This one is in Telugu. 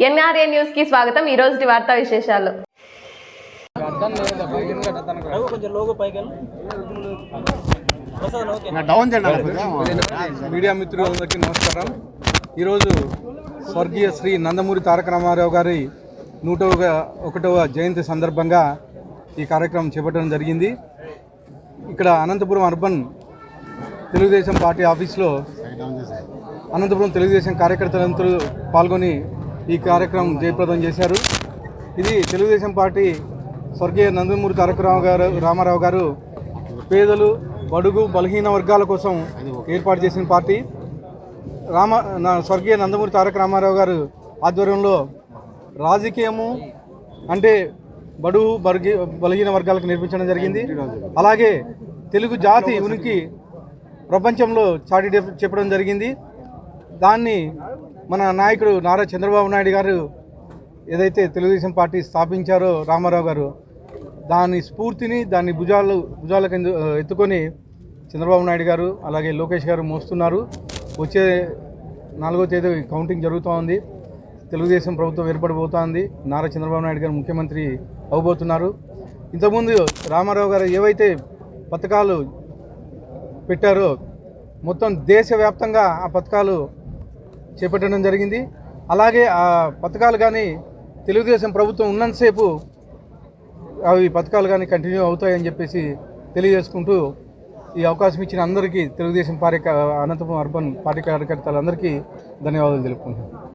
ఎన్ఆర్ఏ న్యూస్కి స్వాగతం. ఈ రోజు వార్తా విశేషాలు. మీడియా మిత్రులందరికీ నమస్కారం. ఈరోజు స్వర్గీయ శ్రీ నందమూరి తారక రామారావు గారి నూట ఒక- ఒకటవ జయంతి సందర్భంగా ఈ కార్యక్రమం చేపట్టడం జరిగింది. ఇక్కడ అనంతపురం అర్బన్ తెలుగుదేశం పార్టీ ఆఫీస్లో అనంతపురం తెలుగుదేశం కార్యకర్తలందరూ పాల్గొని ఈ కార్యక్రమం జయప్రదం చేశారు. ఇది తెలుగుదేశం పార్టీ స్వర్గీయ నందమూరి తారక రావు గారు రామారావు గారు పేదలు బడుగు బలహీన వర్గాల కోసం ఏర్పాటు చేసిన పార్టీ. రామ నా స్వర్గీయ నందమూరి తారక రామారావు గారు ఆధ్వర్యంలో రాజకీయము అంటే బడుగు బర్గి బలహీన వర్గాలకు నేర్పించడం జరిగింది. అలాగే తెలుగు జాతి ఉనికి ప్రపంచంలో చాటి చెప్పడం జరిగింది. దాన్ని మన నాయకుడు నారా చంద్రబాబు నాయుడు గారు ఏదైతే తెలుగుదేశం పార్టీ స్థాపించారో రామారావు గారు దాని స్ఫూర్తిని దాన్ని భుజాలు భుజాల కింద ఎత్తుకొని చంద్రబాబు నాయుడు గారు అలాగే లోకేష్ గారు మోస్తున్నారు. వచ్చే నాలుగో తేదీ కౌంటింగ్ జరుగుతూ ఉంది. తెలుగుదేశం ప్రభుత్వం ఏర్పడబోతోంది. నారా చంద్రబాబు నాయుడు గారు ముఖ్యమంత్రి అవబోతున్నారు. ఇంతకుముందు రామారావు గారు ఏవైతే పథకాలు పెట్టారో మొత్తం దేశవ్యాప్తంగా ఆ పథకాలు చేపట్టడం జరిగింది. అలాగే ఆ పథకాలు కానీ తెలుగుదేశం ప్రభుత్వం ఉన్నంతసేపు అవి పథకాలు కానీ కంటిన్యూ అవుతాయని చెప్పేసి తెలియజేసుకుంటూ ఈ అవకాశం ఇచ్చిన అందరికీ Telugu Desam party Anantapuram urban party కార్యకర్తలందరికీ ధన్యవాదాలు తెలుపుకుంటున్నాను.